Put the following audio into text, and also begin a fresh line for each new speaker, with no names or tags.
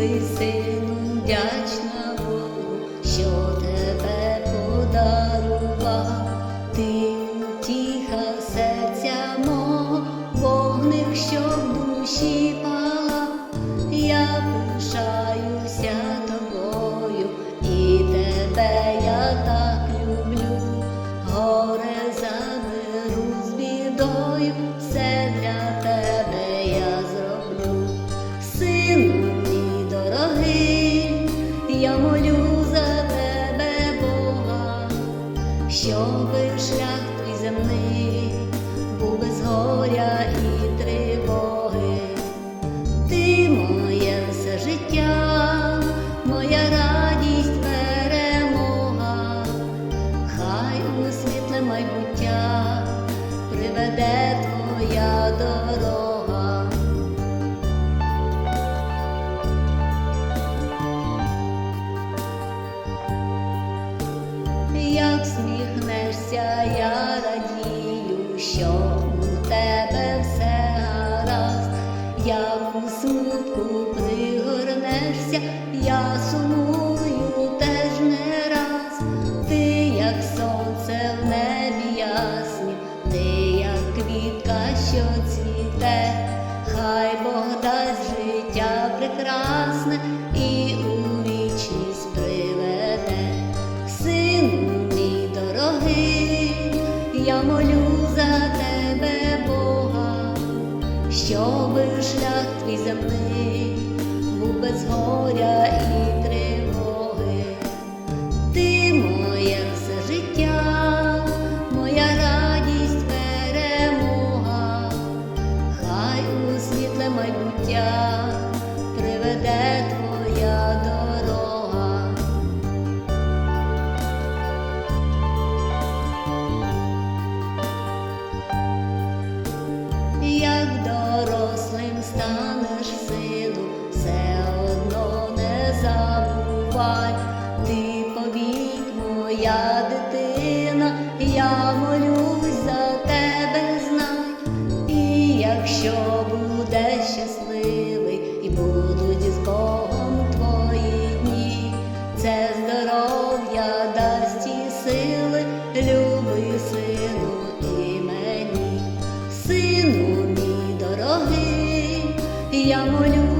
Сину, вдячна Богу, що тебе подарував, ти серця мого, вогник, що в душі пала, я пишаюся тобою, і тебе я так люблю, горе заберу з бідою, все для тебе я молю за тебе, Бога, щоби шлях твій земний був без горя і тривоги. Ти моє все життя, моя радість, перемога, хай у світле майбуття приведе твоя дорога. Як сміхнешся, я радію, що у тебе все гаразд, як у смутку пригорнешся, я сумую теж не раз. Ти, як сонце в небі ясні, ти, як квітка, що цвіте, хай Бог дасть життя прекрасне і я молю за тебе, Бога, щоби шлях твій земний був без горя і тривоги. Ти моє все життя, моя радість, перемога, хай у світле майбуття приведе спать, ти повіть моя дитина, я молюсь за тебе знай. і якщо буде щасливий, і будуть з Богом твої дні, це здоров'я дасть і сили, люби сину і мені, сину мій дорогий, я молю.